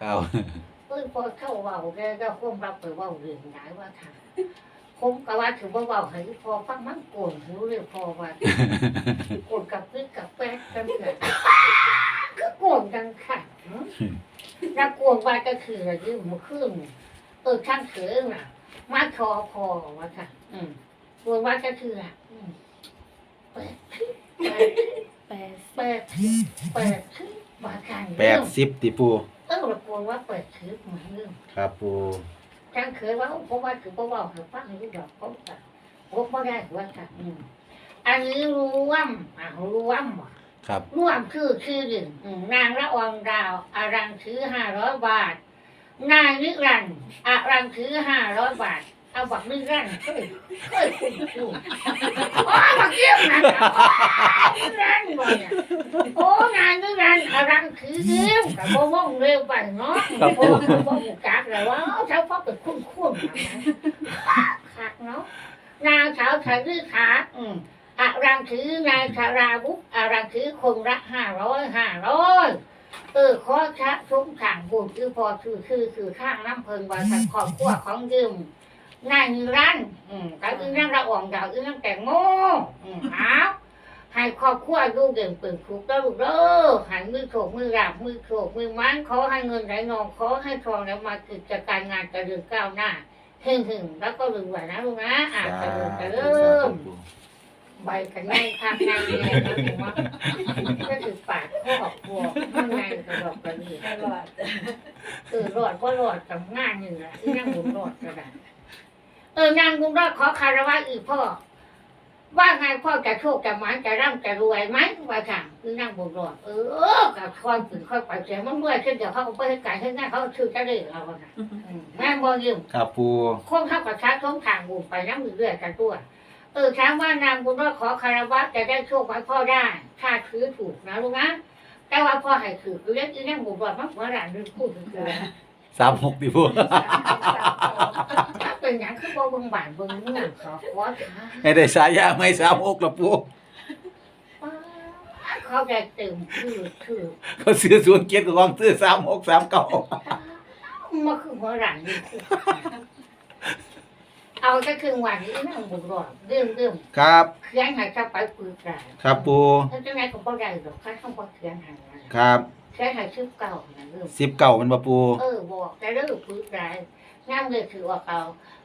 Chào พอเข้าเว้าแกก็คงรับไปเว้าเรื่องไหนว่าค่ะผมก็ว่าถือว่าเว้าให้พอฟังมันโกนหูเลยพอว่าโกนกับพึกกับแป๊กกันเกิดก็โกนกันค่ะแล้วโกนว่าก็คืออะไรที่มันขึ้นเออช่างเถือน่ะมาทอพอว่าค่ะ อืมโกนว่าก็คืออะอืมแปดแปดแปดแปดแปดคือว่ากันแปดสิบติปู เออเราโกนว่าแปดคือเหมือนเรื่องครับปูฉันเคยว่าเพราะว่าคือเพราะว่าเขาฟังรู้ดอกเขาแบบผมไม่ได้ว่าค่ะอืมอันนี้รู้ว่าอ่ารู้ว่าครับร่วมคือชื่อหนึ่งอืมนางละอองดาวอารังถือห้าร้อยบาท นายนิรันดร์อารังถือห้าร้อยบาท เอาบักนิรันดร์เคยเคยคุ้นคุ้นโอ้บักเยี่ยมนะนิรันดร์บ่เนี่ยโอ้นายนิรันดร์อารังถือเยี่ยมกับบ่ว่องเร็วไปเนาะครับโอ้บ่บ่หูจักเลยว่าเช้าพ่อเป็นคุ้นคุ้นคักเนาะนางสาวไทยดื้อขาอืมอารังถือนายชาราวุกอารังถือคนละห้าร้อยห้าร้อยเออขอชะชุมขังบุญคือพอคือคือคือข้างน้ำเพิงว่าทางครอบครัวของยืม นายนิรันดร์อืมกับอีนั่งระอ่องดาวอีนั่งแต่งโมอืมเอาให้ครอบครัวลูกเด่นเปิดคุกแล้วลูกเด้อให้มือโขกมือราบมือโขกมือมันขอให้เงินไหลนองขอให้ทองแล้วมากิจการงานเจริญก้าวหน้าหึ่งหึ่งๆแล้วก็รวยๆนะลูกนะอ่าสาเจริญเจธุริสาธุญปูใบกันไงข้างในเนี่ยนะผมว่าก็ถือปากข้อบบัวข้างในกระดอกกระเดี่ยตลอดเออรอดก็รอดกับงานหนึ่งแหละที่นั่งบุญรอดก็ได้ เออนางบุญรอดขอคารวะอีกพ่อ ว่าไงพ่อจะโชคจะหมันจะร่ำจะรวยไหมว่าค่ะคือนั่งบุญรอดเออกับคอยฝืนคอยไปเสียมันรวยขึ้นเดี๋ยวเขาก็ไปให้การให้งานเขาชื่อจะได้เราอะค่ะอืมแม่บ่ยืมครับปูคงเท่ากับช้าช่องทางบุญไปน้ำมือเรื่อยกันตัวเออถามว่านางบุญรอดขอคารวะจะได้โชคไหมพ่อได้ถ้าถือถูกนะลูกนะแต่ว่าพ่อให้ถือคือเรียกอีนั่งบุญรอดมากกว่าหลานดึงพูดคือสามหกติปูถ้า เป็นอย่างคือบ่เบิ่งบานเบิ่งเงื่อนขอขอถามให้ได้สายาไม่สามหกละปูเขาได้เติมคือคือเขาซื้อสวนเกียรติกับกองซื้อสามหกสามเก้ามาคือหัวหลานดึงพูดเอาจะคือวันนี้นั่งบุญรอดเรื่องเรื่องครับเขียนให้จะไปปืนกลางครับปูถ้าจะไหนก็บ่ได้หรอกข้าต้องบ่เขียนให้นะครับเขียนให้ชื่อเก่านะเรื่องสิบเก้ามันบ่ปูเออบอกแต่เรื่องปืนกลาง นั่งเลยถือว่าเก่า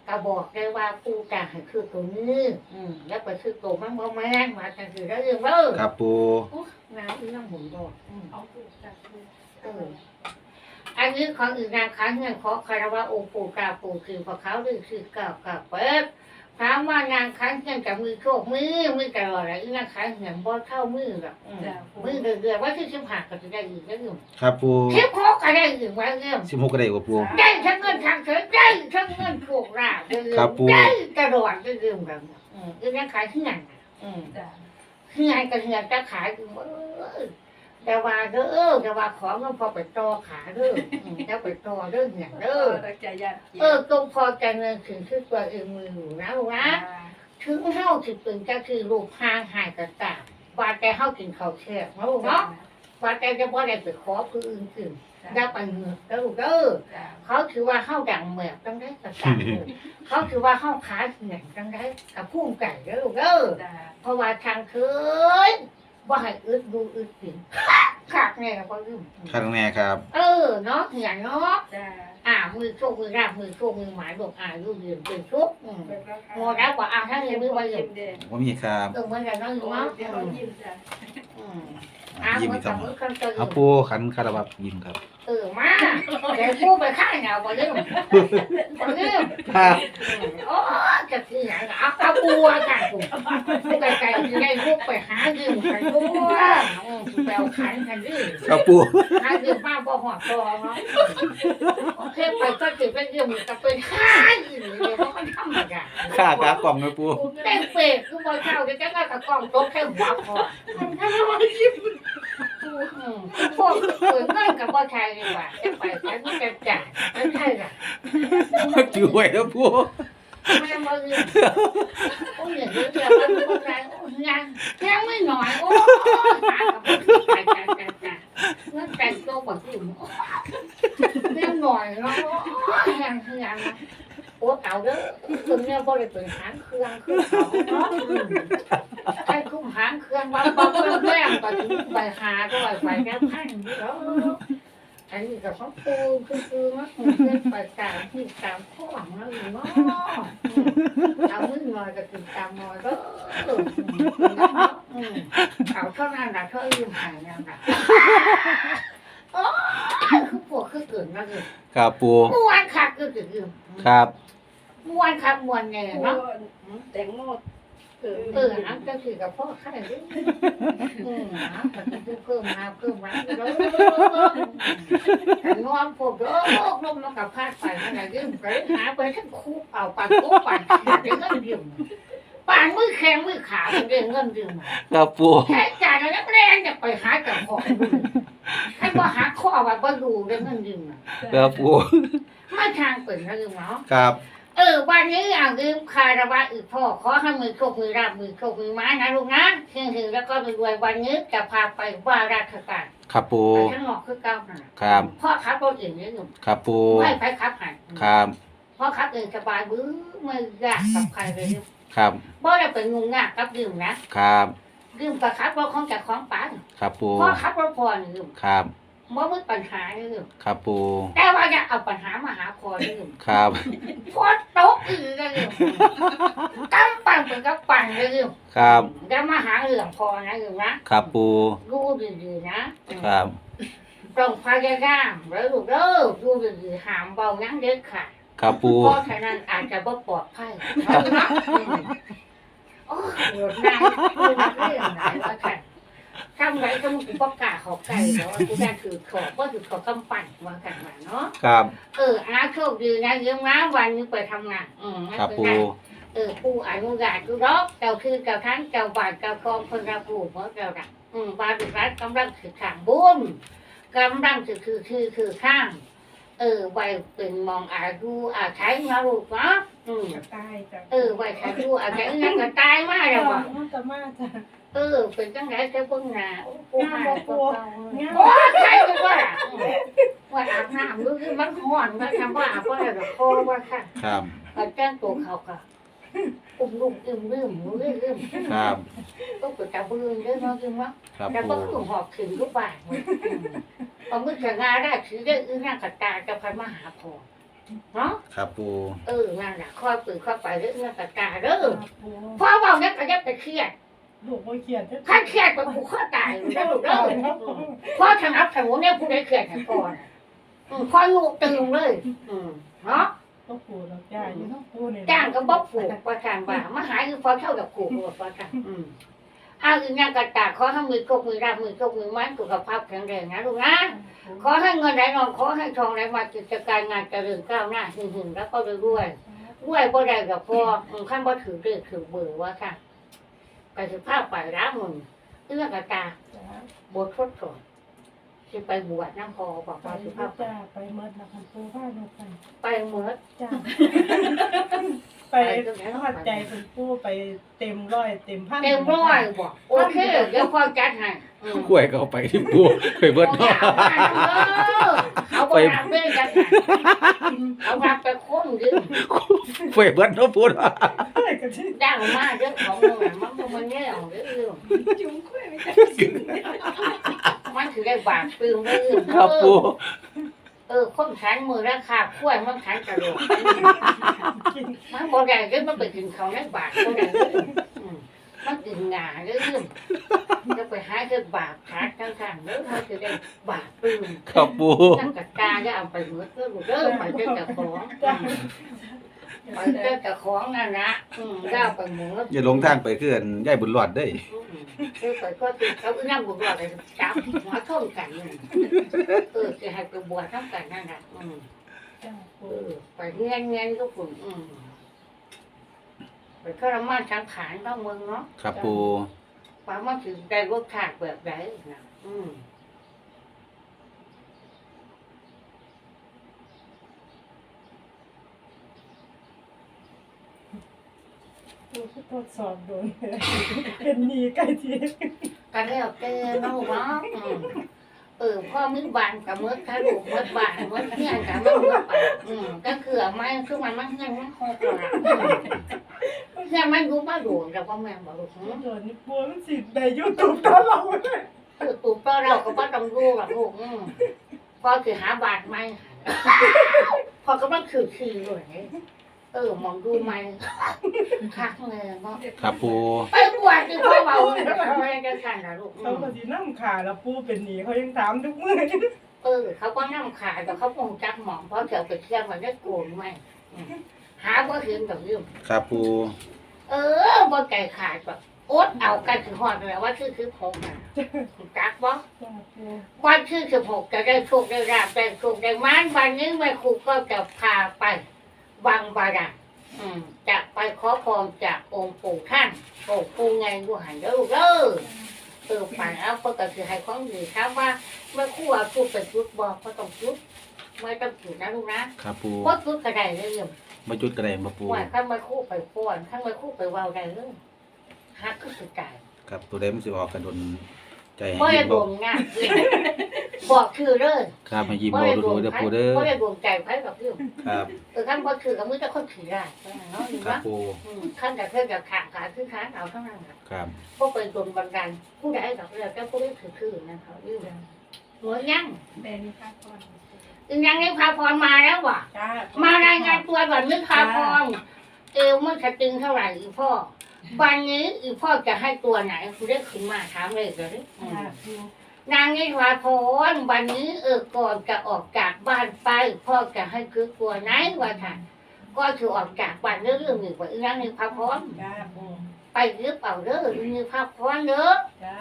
ก็บอกได้ว่าปูจะให้คือตัวนี้อืมแล้วไปคือตัวมันบ่แม่นมาจังคือได้เรื่องเด้อครับปูอุ๊ยน้ำอีน้ำหมุนบอกอืม เอาถูกจับมือเอออันนี้ของอื่นนางค้างเงินขอคารวะองค์ปู่กาปู่คือพระเขาหรือคือเก่าเก่าเปิด ถามว่านางค้างเงินกับมือโชคมือมือตลอดอะไรนางค้างเงินบ่เข้ามือหรอกอืมมือเดือดๆว่าที่ชิมหักก็จะได้อีกแล้วอยู่ครับปูชิมหกก็ได้อีกว่าเรื่องสิบหกก็ได้กว่าปูได้ทั้งเงินทางเฉยได้ทั้งเงินถูกราบเรื่องครับปู่ได้ตลอดเรื่องแบบนี้อืมอีนางค้างเงินน่ะอืมจ้ะเฮียนก็เฮียนจะขายอยู่เออ แต่ว่าเด้อแต่ว่าของมันพอไปต่อขาเด้ออืมจะไปต่อเด้อเหียนเอเด้ออตะใจยัดเออตรงพอใจเงินถึงคือตัวเองมืออยู่นะลูกนะ ถึงเฮาสิเป็นก็คือลูกห่างหายกันตามว่าแต่เฮากินข้าวแช่นะลูกเนาะว่าแต่จะบ่ได้ไปขอผู้อื่นกินได้ไปเงินแล้วลูกเด้อจ้ะเขาถือว่าเฮาดังแมบจังได้กระตามเด้อเขาถือว่าเฮาขาเหียนจังได้กับพุ่งไก่เด้อลูกเด้อจ้ะเพราะว่าทางเคย ว่าให้อึดดูอึดกินขาดแน่ก็ลืมข้างแน่ครับ เออเนาะเหียเนาะจ้ะอ่ามือโชคมือราบมือโชคมือหมายบอกอ่าลูกเรียนเป็นชุกอืมเป็นราคาโมแล้วกว่าอ่าถ้าเรียนมือว่าเรียนเด่นว่ามีครับเออเหมือนกันเนาะอยู่โอ้เนาะเดี๋ยวอืมยิ้มจ้ะอืมอ่ายิ้มมือีอกกับคำมือกันเจอเอาปูขันคารวะยิ้มครับเออมาเดี๋ยวกูไปข้างเหงาบ่ลืมบ่ลืมครับอืมโอ้จะคือหยังเอาเอาบัวจ้ะผมผู้ไกลๆคือได้ลูกไปหายืมกันบัวอืมแปลวขันกันดื้อครับปูหายืมมาบ่หอดคอเนาะโอเคไปก็ถือเป็นยืมจะเป็นห้ายืมเลยเพราะมันธรรมดาค่ากากล่องนะปูเต้นเป็ดคือบ่เช่าจะก็กระกองโต๊ะแค่หัวพออืมพวกเปิดเงินกับบ่ใช่ดีกว่าจะไปแต่ไม่จะจ่ายไม่ใช่หรอถือไว้นะปูแม่มาเรียนโอ้ยอย่างนี้เดี๋ยวมันเป็นอะไรโอ้ยยังยังไม่หน่อยโอ้ยหากับมันใจใจใจใจเงินแต่งตัวแบบอื่นเรียนหน่อยเนาะยังยังโอ้เอาเด้อคุณเนี่ยบ่ได้เป็นหางเครื่องคือเขาเนาะใช่คุ้มหางเครื่องว่าบ่เพิ่มแรงไปถึงไปหาด้วยไปแก้พันนี่เนาะ อันนี้ก็ของปูคือคือมันเพิ่นไปตามที่ตามข้อหวังแล้วอยู่เนาะเอามือหน่อยก็ถึงตามหน่อยก็เอาเท่านั้นนะเท่ายืมหายนั่นนะโอ้คือปวดคือเกินนะคือครับปูมวนคักคือถึงยืมครับมวนคักมวนแน่เนาะ แตงโม เออเออน้ำก็คือกับพ่อข้าเลยอืมน้ำก็คือเพิ่มน้ำเพิ่มน้ำแล้วนอนพวกโอ้ลมแล้วกับพาดไปนั่นแหละยืมไปหาไปทั้งคู่เอาปากโป๊ปากขาดเงินยืมปานมือแข็งมือขาเป็นเรื่องเงินยืมครับปูแค่จ่ายแล้วแรงจะไปหากับของให้ว่าหาข้อว่าบ่ดูเรื่องเงินยืมครับปูไม่ทางเปิดนะยืมเนาะครับเออวันนี้อย่างลืมคารวะอึพ่อขอให้มือโชคมือราบมือโชคมือไม้นะลูกนะเชื่อถือแล้วก็รวยๆวันนี้จะพาไปว่าราชการครับปูไปข้างนอกคือเก้าน่ะครับพ่อขับรถเองนี่หนุ่มครับปูไม่ไปขับหันครับพ่อขับเองสบายบื้อไม่ยากกับใครเลยยืมครับบ่ได้เป็นงงงากกับยืมนะครับยืมกับขับรถของจากของป้าครับปูพ่อขับรถพอนี่ยืมครับ บ่มีปัญหานี่ยืมครับปูแต่ว่าอย่าเอาปัญหามาหาพอนี่ยืมครับพอตกอีกเลยยืมกำปั้นเป็นกับปั้นเลยยืมครับอย่ามาหาเรื่องพอนะยืมนะครับปูดูดีๆนะครับต้องพยายามแล้วลูกเด้อดูดีๆห้ามเบายั้งเด็ดขาดครับปูเพราะฉะนั้นอาจจะบ่ปลอดภัยนะโอ้ยโหดนายกูนักเรื่องไหนวะค่ะทำไรก็มึงกูประกล้าศเขาไก่แล้วว่ากูได้ถือขอบว่าถือขอบกำปั้นว่ากันมาเนาะครับ เอออาโชคดีนะยืมนะวันนี้ไปทำงานอืมไม่ครับเป็นปูไรเออผู้อนุญาตกูรอกเจ้าคือเจ้าทั้งเจ้าบาทเจ้าคองคนรับรู้เพราะเจ้าดักอืมบาดุรัฐกำลังถือข้างบุญกำลังถือคือคือคือข้างเออไว้เป็นมองอาดูอาใช้มาลูกเนาะอืม ตายจ้ะเออไว้ใช้ดูอาใช้งั้นก็ตายมากแล้วว่ะ มันจะมาจ้ะ เออเป็นจังไรเจ้าเพิ่งหนาโอ้โหหายตัวเก่าเลยงามโอ้ยใครก็ว่าว่าอาบน้ำดูคือมันห่อนมันทำว่าอาบว่าอะไรคอว่าค่ะครับก็แจ้งตัวเขาค่ะอุ้มลูกอึมลืมลืมลืมครับต้องไปจับมือเด้อน้องจริงวะครับแล้วปูก็คือหอบขึ้นทุกบาทเลยพอมือจะงานได้ถือได้อื้อหน้ากระตาจะพันมาหาพอเนาะครับปูเออนั่นแหละคอยปืนคอยไปเรื่องหน้ากระตาเด้อพ่อเบาเนี่ยก็ยับไปเครียด ลูกบ่เขียนถ้าเครียดไปผูกข้อตายได้หรือเด้อพ่อทางอัพทางหัวเนี่ยผู้ใดเครียดแห่งพ่อน่ะอืมพ่อลูกตึงเลยอืมเนาะก็ปูดอกจ้าอยู่น้องปูนี่จ้างก็บอกผูกประการว่ามาหาคือพอเท่ากับผูกหมดประการอืมเอาอีกอย่างกระตาขอให้มือกบมือรับมือกบมือไม้สุขภาพแข็งแรงนะลูกนะขอให้เงินไหลนองขอให้ทองไหลมากิจการงานเจริญก้าวหน้าหึ่งหึ่งแล้วก็รวยรวยบ่ได้กับพ่ออืมขั้นบ่ถือเรื่องถือเบื่อว่าค่ะ กสิภาพไปร้ามึงเอื้อกระตาบททดสอบสิไปบวชน้ำพอบอกไปว่าสิลูภากพจ้าไปเมิดแล้วคันปูพาลูกไปไปเมื่อจ้าไปทอดใจเป็นปูไปเต็มร้อยเต็มพัน เต็มร้อยบอกโอเคเดี๋ยวพ่อจัดให้อืม กล้วยก็เอาไปที่ปูไปเบิดเขาเนาะเอาไปรับเรื่องกันให้เขารับไปค้นยืมไปเบิดเนาะปูเนาะเฮ้ยก็ที่ดังมากเรื่องของมึงอะมันบ่มันแย่ของเรื่องจุ้งคุยไม่ได้มันถือได้บาทปืนเรื่องครับปูเออคนขันมือราคาขั้วยมันขันกระโดดมันบ่ได้เรื่องมันไปกินเขาในบาทบ่ได้เรื่องอื มมันกินงาเรื่องจะไปหาเรื่องบาทขาดทั้งทางเรื่องมันถือได้บาทปืนครับปูนั่งกระตาจะเอาไปเหมือนเรื่องเรื่องไปเรื่องกับของไปเจอกับของนั่นนะอืมย่าไปหมดอย่าหลงทางไปคืออันยายบุญรอดเด้ยอืมคือไปก็คือเขาก็นั่งบวชเลยจับหัวท่มกันนี่เออจะให้ไปบวชทั้งกันนั่นแหละอืมจ้าเอปูอไปเงี้ยเงี้ยก็ฝุ่นอืม ไปทรมานสังขารต้องมึงเนาะครับปูความว่าถึงได้รสชาติแบบไหนนะอืมปูก็ทดสอบโดนเป็นหนีใกล้ทีก็แล้วแต่เนาะเนาะอืมเออพ่อมึงบานกับมือถ้าลูกมือบานมือเฮียนกับมือมือปากอืมก็คือเอาไม่คือมันมันเฮียนมันหกแล้วล่ะ อืมเฮียนมันรู้มาโดนแล้วก็แม่บอกลูกหืมโดนนี่ปูมันสิในยูทูบตลอดเลยคือตูเปอเราก็บ่ต้องรู้หรอกลูกอืมพอคือหาบาทไหมพอก็มันคือคือเลยเออมองดูไหมคักเลยเนาะครับปูไปบวชที่พ่อเบาทำไมจะสั่นล่ะลูกเขามก็สินั่งขาแล้วปูเป็นหนีเขายังถามทุกมื้อเออเขาก็นั่งขาแต่เขาคงจักหมองเพราะเดี๋ยวไปเที่ยวมันได้โกนไหมหาว่าเห็นแบบยืมครับปู เออบ่ไก่ขาดแบบอดเอากันถึงหอดเลยว่าชื่อคือผมน่ะจักบ่จ้าปูวันที่สิบหกจะได้โชคได้ราบได้โชคได้มานวันนี้แม่ครูก็จะพาไปวังบาดาลอืมจะไปขอพรจากองค์ปู่ท่านองค์ปู่ไงกูหันเด้อลูกเด้อเออไปเอาก็ก็คือให้ของดีครับว่าแม่ครูว่าพูดเป็นจุดบอกก็ต้องจุดไม่ต้องจุดนะลูกนะครับปูเพราะจุดก็ได้เลย มาจุดกระไดมาปูว่าข้างแม่ครูไปป้อนข้างแม่ครูไปเว้าได้เลยฮักก็สุดใจครับตัวใดมันสิออกกระดนใจให้บ่ยิ้ได้มดบ่วงงานบอกคือเลยครับให้ยิ้มบ่ดูดูเด้อปูเด้อบ่ได้ดวงใจไผกับพี่ครับเออขั้นบ่คือกับมือจะคนขี่ได้เนาะนี่ครับว่าปูอืมขั้นแต่เพื่อนกับขาขาคือขาเอาเท่านั้นค่ะ ครับบ่เป็นดวงบันดาลผู้ใดดอกเรือแต่ผู้นี้คือคือนะเขาอยู่หัวยังเป็นค่ะก่อนอี ยังนี่พาพรมาแล้วว่ะ จ้ามารายงานตัวก่อนนึกพาพรเอวมันจะตึงเท่าไหร่อีพ่อ วันนี้อีพ่อจะให้ตัวไหนคุณได้ขึ้นมาถามเลยเดี๋ยวนี้อืมจ้าปูนางนิวาพรวันนี้เออก่อนจะออกจากบ้านไปพ่อจะให้คือตัวไหนวะท่านก็คือออกจากบ้านเรื่องหนึ่งว่าอีนางนิวาพรจ้าปูไปยึดเอาเด้ออีนิวาพรเด้อจ้า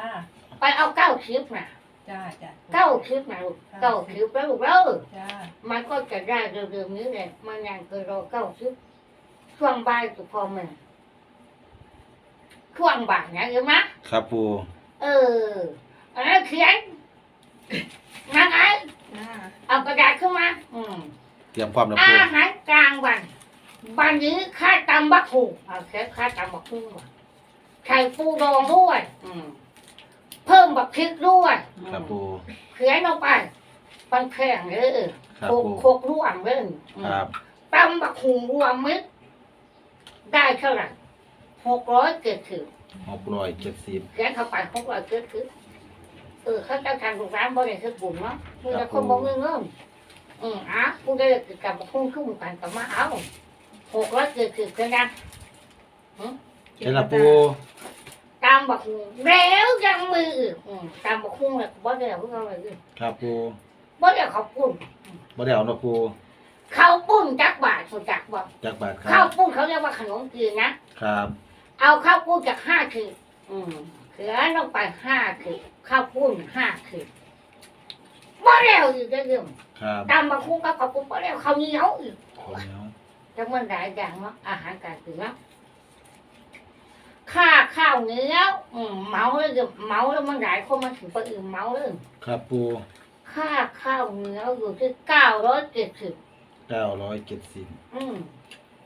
ไปเอาเก้าคลิปน่ะ จ้าจ้าเก้าคลิปน่ะลูกเก้าคลิปแล้วลูกเด้อจ้ามันก็จะได้เร็วๆนี้แหละมันยังเคยรอเก้าคลิปช่วงบ่ายสุดพอมันช่วงบ่ายนะเห็นไหมครับปูเออแล้วเขียนนะไอ้จ้าเอากระดาษขึ้นมาอืมเตรียมพร้อมแล้วอาปูหารกลางวันวันนี้ข้าตำบักหุ่งเอาแค่ข้าตำบักหุ่งก่อนไข่ปูดองด้วยอืมเพิ่มบักพริกด้วยอืม ครับปู เขียนลงไปปันแข็งเลยครับโคกปูโคกร่วงเลยอืมครับตำบักหุ่งรวมมิตรได้เท่าไหร่หกร้อยเจ็ดสิบหกร้อยเจ็ดสิบแกเข้าไปหกร้อยเจ็ดสิบเออเขาจะทำโรงร้านบริษัทบุ๋มเนาะมีแต่คนบอกเงินเงินอืมอะผู้ได้กับบักหุ่งขึ้นกันกับมาเอาหกร้อยเจ็ดสิบกันนะเจ้าละปู ตามบักหุ่งแล้วยังมืออีกอืมตามบักหุ่งเลยบ่ได้เอาเพื่ออะไรอีกครับปูบ่ได้เขาปุ้นบ่ได้เอาเนาะปูเขาปุ้นจักบาทเขาจักบ่จักบาทคข้ารัวบปุ้นเขาเรียกว่าขนมจีนนะครับเอาข้าวปุ้นจากห้าขีดอืมเขือลงไปห้าขีดข้าวปุ้นห้าขีดบ่แล้วอีกได้เรื่องครับตามบักหุ่งกับข้าวปุ้นบ่แล้วเขาวเหนียวอีกข้าวเหนียวจะมันหลายอย่างเนาะอาหารการกินเนาะ ค่าข้าวเหนียวอืมเมาเลยเดี๋ยวเมาแล้วมันหลายคนมาถึงไปอื่นเมาเลยครับปูค่าข้าวเหนียวอยู่ที่เก้าร้อยเจ็ดสิบเก้าร้อยเจ็ดสิบอืม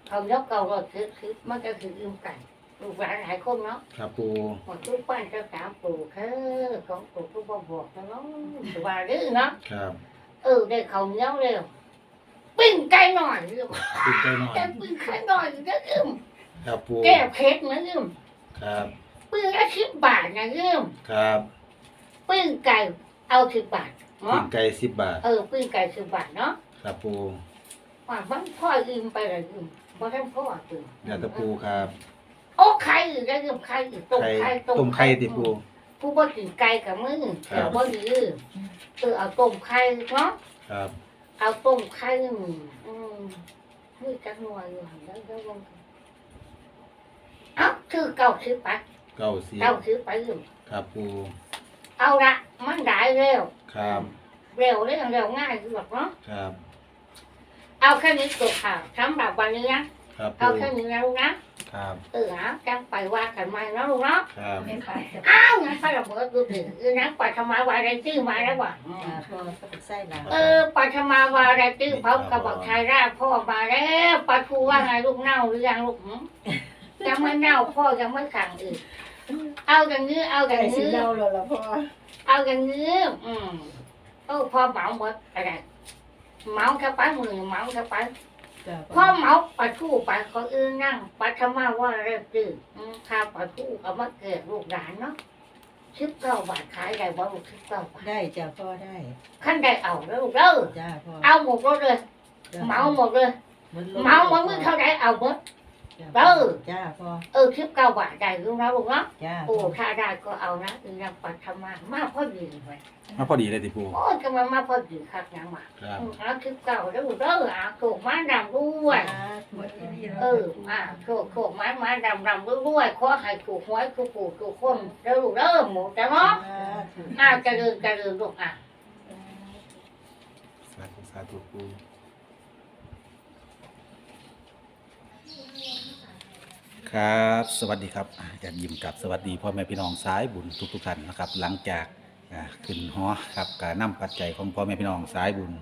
ข้าวเหนียวเก้าร้อยเจ็ดสิบมันก็คืออิ่มกันลูกหลานหลายคนเนาะครับปูหมดทุกบ้านเจ้าสาวปลูกเออของปลูกทุกบ่บอกนะเนาะถือว่าดื้อเนาะครับเออได้ข้าวเหนียวเร็วปิ้งไก่หน่อยเร็วปิดใจหน่อยแต่ปิ้งไก่หน่อยเด้ออิ่มครับปูแก้เผ็ดนะอิ่ม ครับปิ้งละสิบบาทนะอิ่มครับปิ้งไก่เอาสิบบาทปิ้เนาะงไก่สิบบาท เออปิ้งไก่สิบบาทเนาะครับปูว่าบางพ่ออิ่มไปเลยอิ่มเพราะท่านพ่อตื่นอยากตะปูครับโอ้ไข่อีกแล้วอิ่มไข่อีกต้มไข่ไข่ต้มไข่ติปู ผู้บ่กินไก่กับมือครับแต่บ่ดีเออเอาต้มไข่เนาะ ครับเอาต้มไข่อืมมือจักหน่วยอยู่หันแล้วแล้ววง เอ้าคือเก่าซื้อไปเก้าสิบเก่าซื้อไปอยู่ครับปูเอาละมันได้เร็ว ครับเร็วเร็วเร็วง่ายคือแบบเนาะครับเอาแค่นี้ตัวข่าวสำหรับวันนี้นะครับเอาปูแค่นี้นะลูกนะครับเออเอาจังไปว่ากันใหม่นะลูกเนาะครับไม่ไปจะอ้าวงั้นข้าระเบิดดูถึงคือนักปัทมาวาไรตื้อมาแล้วว่ะอ่าพอก็ไปใส่หลังเออปัทมาวาไรตื้อพบกับบอกชายราชพ่อมาแล้วปะทูว่าไงลูกเน่าหรือยังลูกหืม ยังไม่เน่าพ่อยังไม่ขังอีกเอาอย่างนี้เอาอไก่ย่างสีนี้เน่าแล้วล่ะพ่อเอาอย่างนี้อืมเออพอเหมาหมดอะไรเหมาเข้าไปมือเหมาเข้าไปจ้ะพ่อเหมาปะทูไปเขาอื่นนั่งปัทมาว่าเริ่มตื้ออืมข้าปะทูเอามาเกิดลูกหลานเนาะชิบเก้าบาทขายได้บ่ลูกชิบเก้าบาทได้จ้ะพ่อได้ขั้นได้เอาแล้วลูกเด้อจ้าพ่อเอาหมดรถเลยจ้ะเหมาหมดเลยหมดลเหมาหมดมือเท่าไหรเอาหมดจ้ะ เด้อจ้าพ่อเออชิบเก้าบาทได้ลูกนะลูกเนาะจ้าโอ้ถ้าได้ก็เอานะอีนางปัทมามาพอดีเลยมาพอดีเลยติปูโอ้ยกำลังมาพอดีครับยังมาครับอืมเอาชิบเก้าแล้วลูกเด้อเอาถูกมาดำด้วยหมดที่นี่เอออ่าถูกถูกมามาดำดำด้วยขอให้ถูกหวยถูกปู่ถูกคนเด้อลูกเด้อหมูแต่เนาะอ้าวเจะเดินจะเดินลูกอะสาธุสาธุปู ครับ สวัสดีครับอาอาจารย์ยิมกับสวัสดีพ่อแม่พี่น้องสายบุญทุกๆท่านนะครับ หลังจากขึ้นหอครับการนำปัจจัยของพ่อแม่พี่น้องสายบุญ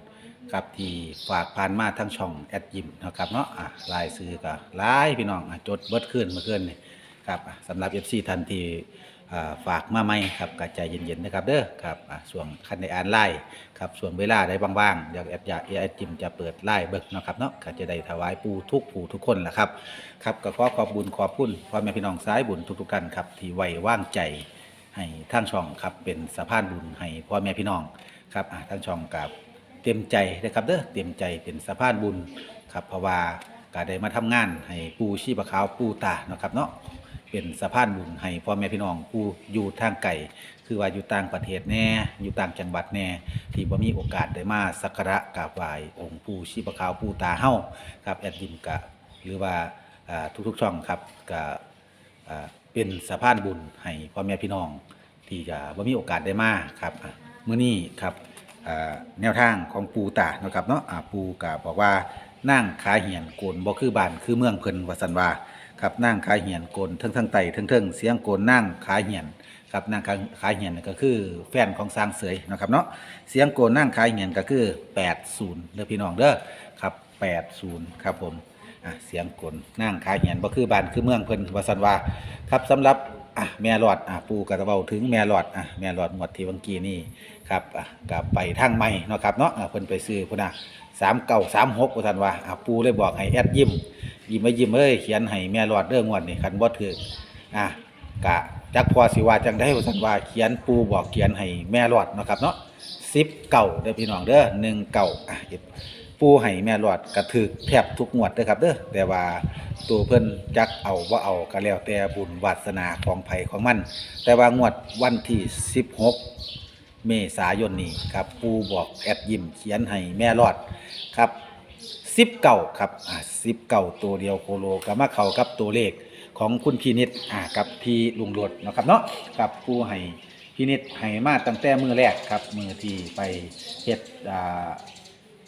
กับที่ฝากผ่านมาทั้งช่องแอดยิมนะครับเนาะลายซื้อกับลายพี่น้องจดเบิดขึ้นเมื่อคืนนี่ครับสำหรับเอฟซีทันที อ่าฝากมาใหม่ครับกระใจเย็นๆนะครับเด้อครับอะส่วนคันในอ่านไล่ครับส่วนเวลาได้บ้างๆเดี๋ยวแอดยาแอดจิมจะเปิดไล่เบิกเนาะครับเนาะก็จะได้ถวายปูทุกผู้ทุกคนแหละครับครับก็ขอขอบบุญขอบคุณพ่อแม่พี่น้องสายบุญทุกๆกันครับที่ไว้ว่างใจให้ท่างช่องครับเป็นสะพานบุญให้พ่อแม่พี่น้องครับอ่าทางช่องกับเต็มใจนะครับเด้อเต็มใจเป็นสะพานบุญครับเพราะว่าก็ได้มาทำงานให้ปูชีพขาวปูตาเนาะครับเนาะ เป็นสะพานบุญให้พ่อแม่พี่น้องผู้อยู่ทางไกลคือว่าอยู่ต่างประเทศแน่ อยู่ต่างจังหวัดแน่ ที่บ่มีโอกาสได้มาสักการะกราบไหว้องค์ปู่ชีพขาวปูตาเฮาครับแอดยิมกะหรือว่าทุกๆช่องครับก็เป็นสะพานบุญให้พ่อแม่พี่น้อง ที่จะบ่มีโอกาสได้มาครับอะมื้อนี้ครับแนวทางของปูตานะครับเนาะปูก็บอกว่านั่งขาเหียนโกนบ่คือบ้านคือเมืองเพิ่นว่าซั่นว่า ครับนั่งขาเหียนโกนทั้งทั้งไตทั้งทั้งเสียงโกนนั่งขาเหียนครับนั่งขาขาเหียนก็คือแฟนของสร้างเสยนะครับเนาะเสียงโกนนั่งขาเหียนก็คือ80เด้อพี่น้องเด้อครับ80ครับผมเสียงกลนั่งขายเหียนบ่คือบ้านคือเมืองเพิ่นว่าซั่นว่าครับสำหรับอะแม่หลอดอะปูก็จะเว้าถึงแม่หลอดอะแม่หลอดหมวดทีวังกีนี่ ครับอะก็ไปทางใหม่เนาะครับเนาะอะเพิ่นไปซื้อพุ่นน่ะ3936ว่าซั่นว่าอะปูเลยบอกให้แอดยิ้มยิ้มไว้ยิ้มเอ้ยเขียนให้แม่หลอดเด้องวดนี่คันบ่ถูกอะกะจักพอสิว่าจังได๋ว่าซั่นว่าเขียนปูบอกเขียนให้แม่หลอดเนาะครับเนาะ10เก่าเด้อพี่น้องเด้อ1เก่าอะปูให้แม่หลอดกระถึกแทบทุกงวดเด้อครับเด้อแต่ว่าตัวเพิ่นจักเอาว่าเอาก็แล้วแต่บุญวาสนาของไผ่ของมัน แต่ว่างวดวันที่ 16 เมษายนนี้ครับปูบอกแอดยิมเขียนให้แม่หลอดครับ10เก่าครับอ่า10เก่าตัวเดียวโคโลก็มาเข้ากับตัวเลขของคุณพีนิดอ่ากับพี่ลุงโลดเนาะครับเนาะกับปูให้พีนิดให้มาตั้งแต่มือแรกครับมือที่ไปเฮ็ดอ่า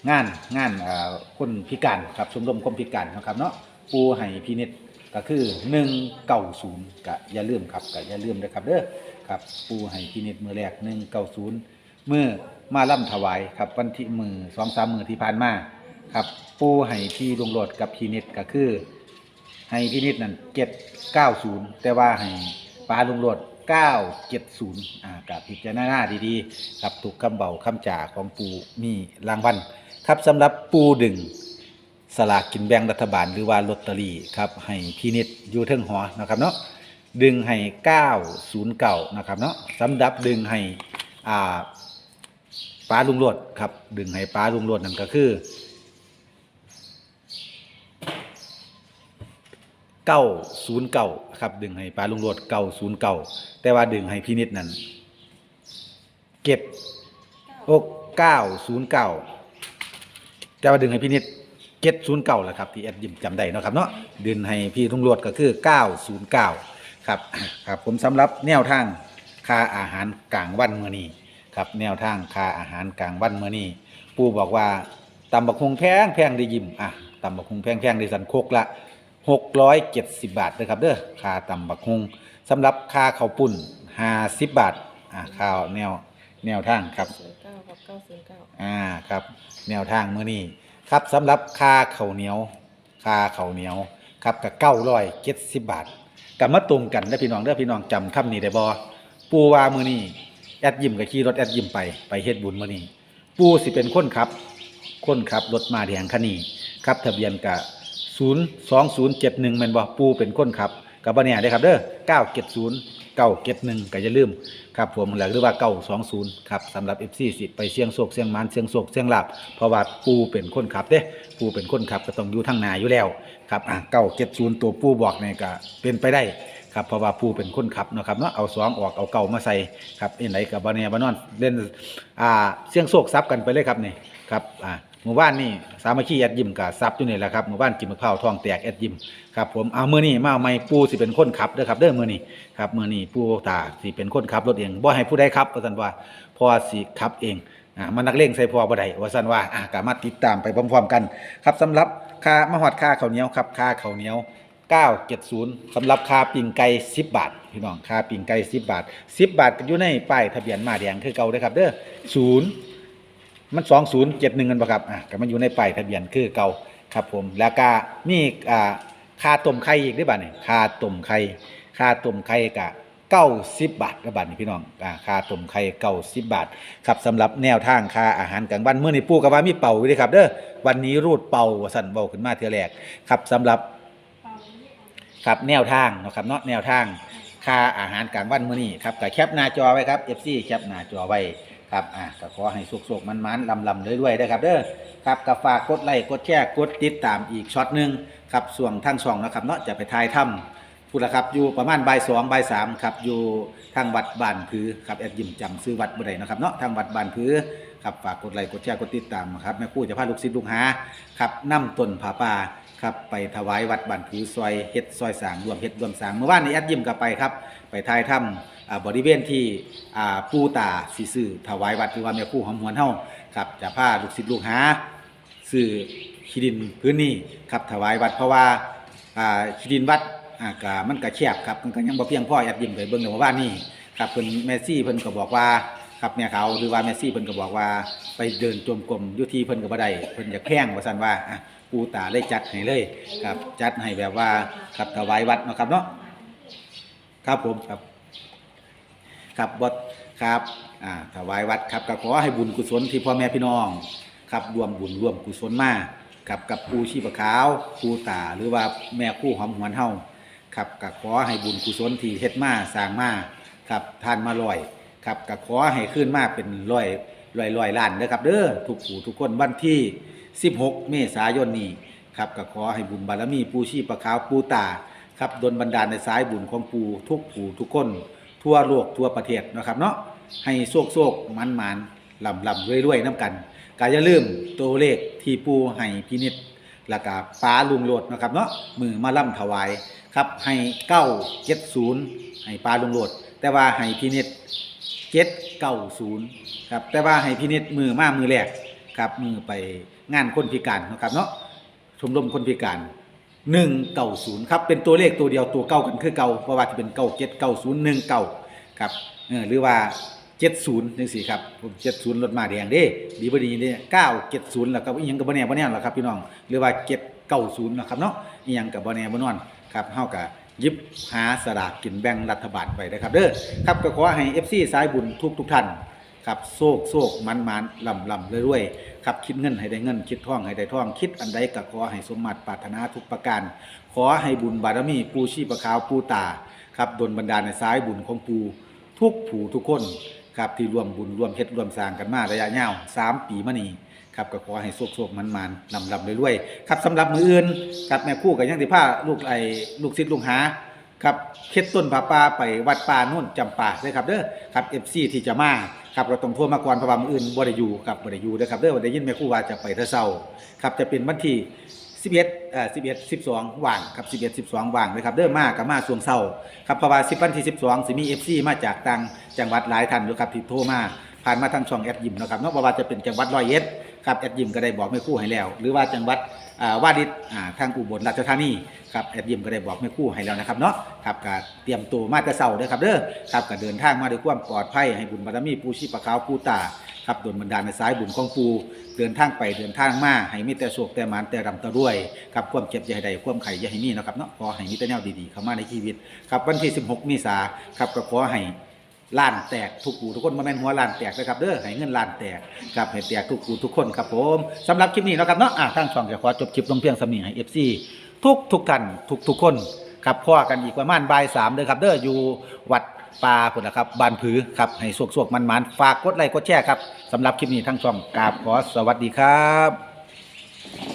งานงานอ่าคนพิการครับชมรมคนพิการนะครับเนาะปูให้พินิจก็คือหนึ่งเก้าศูนย์ก็อย่าลืมครับก็อย่าลืมนะครับเด้อ ครับปูให้พินิจมือแรกหนึ่งเก้าศูนย์เมื่อมาล่ำถวายครับวันที่มือสองสามมือที่ผ่านมาครับปูให้พี่ลงโหลดกับพินิจก็คือ ให้พินิจนั่นเจ็ดเก้าศูนย์แต่ว่าให้ปลาลงโหลดเก้าเจ็ดศูนย์อ่ากับพิจารณาดีๆครับถูกคำเบาคำจ่าของปูมีรางวัลครับสำหรับปูดึงสลากกินแบ่งรัฐบาลหรือว่าลอตเตอรี่ครับให้พินิจอยู่เทิงหอนะครับเนาะ ดึงให้909นย์เก่านะครับเนาะสำหรับดึงให้อ่าป้าลุงโลดครับ ดึงให้ป้าลุงโลดนั่นก็คือ909ครับดึงให้ป้าลุงโลด909แต่ว่าดึงให้พินิจนั่นเก็บโอ้909แต่ว่าดึงให้พินิษเเจ็ดศูนย์เก้าแหละครับที่แอดยิมจำได้นะครับเนาะดินให้พี่ลุงรวดก็คือเก้าศูนย์เก้า ครับครับผมสำหรับแนวทางค่าอาหารกลางวันมื้อนี้ครับแนวทางค่าอาหารกลางวันมื้อนี้ปู่บอกว่าตำบักฮงแพงแพงได้ยิมอะตำบักฮงแพงแพงได้สันโคกละ670บาทนะครับเด้อค่าตำบักฮงสำหรับค่าข้าวปุ้น50บาทอะข้าวแนวแนวทางครับศูนย์เก้ากับเก้าศูนย์เก้าอ่าครับ แนวทางมื้อนี้ครับสำหรับค่าข้าวเหนียวค่าข้าวเหนียวครับกับเก้าร้อยเจ็ดสิบบาท กับมาตรงกันเด้อพี่น้องเด้อพี่น้องจำคำนี้ได้บ่ปูวามื้อนี้แอดยิมกับขี่รถแอดยิมไปไปเฮ็ดบุญมื้อนี้ปูสิเป็นคนขับ คนขับรถมาแดงคันนี้ครับทะเบียนกะ02071แมนบ่ปูเป็นคนขับกับบ่แน่เด้ครับเด้อ970 971ก็อย่าลืมครับผมหรือว่าเก้าสองศูนย์ครับสำหรับ FC สิไปเสียงโศกเสียงมันเสียงโศกเสียงหลับเพราะว่าปูเป็นคนขับเด้ปูเป็นคนขับก็ต้องอยู่ทางนาอยู่แล้ว ครับอะเก้าเจ็ดศูนย์ตัวปูบอกเนี่ยก็เป็นไปได้ครับเพราะว่าปูเป็นคนขับเนาะครับเนาะเอาสองออกเอาเก่ามาใส่ครับเอ็นไหนกับบาเนียบานอนเล่นอ่าเสียงโศกซับกันไปเลยครับนี่ครับอ่าหมู่บ้านนี่สามัคคีแอดยิมกับซับอยู่นี่แหละครับหมู่บ้านกินมะพร้าวทองแตกแอดยิมครับผมเอามือนี่มาเอาไม้ปูสิเป็นคนขับเด้อครับเด้อมือนี่ครับมือนี้ผู้ตาสิเป็นคนขับรถเองบ่ให้ผู้ใดขับว่าซั่นว่าพอสิขับเองอ่ามันนักเลงใส่พอบ่ได้ว่าซั่นว่าอ่าก็มาติดตามไปพร้อมๆกัน ครับสำหรับ ค่ามาฮอดค่าข้าวเหนียวครับค่าข้าวเหนียว970สำหรับค่าปิ้งไก่10 บาท พี่น้องค่าปิ้งไก่10 บาท 10 บาทก็อยู่ในป้ายทะเบียนมาแดงคือเก่าเด้อครับเด้อ0มัน2071กันบ่ครับอะก็มันอยู่ในป้ายทะเบียนคือเก่าครับผมแล้วก็มีอ่าค่าต้มไข่อีกเด้อบัดนี้ค่าต้มไข่ค่าต้มไข่กะ เก้าสิบบาทกระบาทนี่พี่น้องอ่าค่าต้มไข่เก้าสิบบาทครับสำหรับแนวทางค่าอาหารกลางวันเมื่อนี่ปู่กับว่ามีเป่าอยู่เด้ครับเด้อวันนี้รูดเป่าสั่นเบาขึ้นมาเทื่อแรกครับสำหรับครับแนวทางนะครับเนาะแนวทางค่าอาหารกลางวันมื้อนี้ครับก็แคปหน้าจอไว้ครับ FC แคปหน้าจอไว้ครับอ่าก็ขอให้สุกๆมันๆลำๆรวยๆเด้ครับเด้อครับก็ฝากกดไลค์กดแชร์กดติดตามอีกช็อตหนึ่งครับส่วนทางช่องนะครับเนาะจะไปถ่ายทำ พูดละครับอยู่ประมาณบ่ายสองบ่ายสามครับอยู่ทางวัดบ้านผือครับแอดยิมจำซื้อวัดบ่ได้นะครับเนาะทางวัดบ้านผือครับฝากกดไลค์กดแชร์กดติดตามครับแม่ครู่จะพาลูกศิษย์ลูกหาครับนํต้นผาป่าครับไปถวายวัดบ้านผือซอยเฮ็ดซอยสางรวมเฮ็ดรวมสางเมื่อวานนี้แอดยิมก็ไปครับไปทายถ้ำอ่าบริเวณที่อ่าปูตาสิซื้อถวายวัดหรือว่าแม่ครู่หอมหวนเฮาครับจะพาลูกศิษย์ลูกหาซื้อที่ดินพื้นนี้ครับถวายวัดเพราะว่าอ่าที่ดินวัด อ่ากะมันก็แคบครับมันก็ยังบ่เพียงพอแอดยิ้มไปเบิ่งในหมู่บ้านี่ครับเพิ่นแมซี่เพิ่นก็บอกว่าครับแม่ยเขาหรือว่าแมซี่เพิ่นก็บอกว่าไปเดินจมกรมอยู่ที่เพิ่นก็บ่ได้เพิ่นอยากแพงว่าซั่นว่าอะปูตาเลยจัดให้เลยครับจัดให้แบบว่าครับถวายวัดเนาะครับเนาะครับผมครับ ครับบดครับอ่าถวายวัดครับก็ขอให้บุญกุศลที่พ่อแม่พี่น้องครับรวมบุญรวมกุศลมากับกับปูชีพขาวปูตาหรือว่าแม่คู่หอมหวนเฮา ครับก็ขอให้บุญกุศลที่เฮ็ดมาสร้างมาครับทานมาลอยครับก็ขอให้ขึ้นมาเป็นร้อยร้อยร้อยล้านเด้อครับเด้อทุกผู้ทุกคนวันที่ 16 เมษายนนี้ครับก็ขอให้บุญบารมีปูชีพขาวปูตาครับดลบันดาลในสายบุญของปูทุกผู้ทุกคน ทั่วโลกทั่วประเทศนะครับเนาะให้โชคโชคมันมันลำลำรวยรวยน้ำกันก็อย่าลืมตัวเลขที่ปูให้พินิษแล้วก็ป้าลุงโลดนะครับเนาะมือมาล่ำถวาย ครับให้เก้าเจ็ดศูนย์ให้ป้าลุงโหลด แต่ว่าให้พินิษเจ็ดเก้าศูนย์ครับแต่ว่าให้พินิษมือมามือแรกครับมือไปงานคนพิการนะครับเนาะชมรมคนพิการหนึ่งเก่าศูนย์ครับเป็นตัวเลขตัวเดียวตัวเก้ากันคือเก่าเพราะว่าจะเป็นเก้าเจ็ดเก้าศูนย์หนึ่งเก้าครับเออหรือว่าเจ็ดศูนย์จังสี่ครับผมเจ็ดศูนย์รถมาแดงเด้ดีบดีเนี่ยเก้าเจ็ดศูนย์แล้วก็อีหยังกับบ่แน่บ่แน่หรอครับพี่น้องหรือว่าเจ็ดเก้าศูนย์นะครับเนาะอีหยังกับบ่แน่บ่นอน ครับเฮากับยิบหาสลากกินแบ่งรัฐบาลไปนะครับเด้อครับก็ขอให้ FC สายบุญทุกทุกท่านครับโซกโซกมันมันลำลำเรวยๆครับคิดเงินให้ได้เงิน คิดท่องให้ได้ท่อง คิดอันใดก็ขอให้สมมาตรปรารถนาทุกประการ ขอให้บุญบารมี ปูชีพขาวปูตาครับดลบันดาลในสายบุญของปูทุกผู้ทุกคนครับที่รวมบุญรวมเฮ็ดรวมสร้างกันมาระยะยาวสามปีมานี้ ครับก็ขอให้โซกโซกมันมันลำลำรวยๆครับสำหรับมืออื่นครับแม่คู่กับยังที่ผ้าลูกไอ้ลูกศิษย์ลูกหาครับเคล็ดต้นผาป่าไปวัดป่านุ่นจำป่าเลยครับเด้อครับเอฟซีที่จะมาครับเราต้องโทรมาก่อนเพราะว่ามืออื่นบ่ได้อยู่ครับบ่ได้อยู่เด้อครับเด้อได้ยินแม่ครูว่าจะไปเทเช้าครับจะเป็นวันที่11เอ่อ11 12ว่างครับ11 12ว่างเลยครับเด้อมาก็มาช่วงเช้าครับเพราะว่า10วันที่12สิมี FC มาจากต่างจังหวัดหลายท่านอยู่ครับที่โทรมาผ่านมาทางช่องแอดยิมนะครับเนาะบ่ว่าจะเป็นจังหวัดร้อยเอ็ด ครับแอดยิมก็ได้บอกแม่ครูให้แล้ว หรือว่าจังหวัดอ่าวาดิษอ่าทางอุบลราชธานีครับแอดยิมก็ได้บอกแม่ครูให้แล้วนะครับเนาะครับก็เตรียมตัวมาแต่เช้าเด้อครับเด้อครับก็เดินทางมาด้วยความปลอดภัยให้บุญบารมีปูชีพะขาวปูตาครับโดนบันดาลในสายบุญของปูเดินทางไปเดินทางมาให้มีแต่โชคแต่หมานแต่รำแต่รวยครับความเจ็บอย่าให้ใดความไข่อย่าให้มีเนาะครับเนาะขอให้มีแต่แนวดีๆเข้ามาในชีวิตครับวันที่ 16เมษาครับก็ขอให้ ล้านแตกทุกกูทุกคนมาแม่นหัวล้านแตกนะครับเด้อให้เงินล้านแตกครับให้แตกทุกกูทุกคนครับผมสำหรับคลิปนี้นะครับเนาะอะทางช่องจะขอจบคลิปลงเพียงสำนีให้ FC ทุกทุกท่านทุกทุกคนครับพ่อกันอีกประมาณบ่ายสามเด้อครับเด้ออยู่วัดป่าพุ่นนะครับบานผือครับให้สวกๆมันๆฝากกดไลค์กดแชร์ครับสำหรับคลิปนี้ทางช่องกราบขอสวัสดีครับ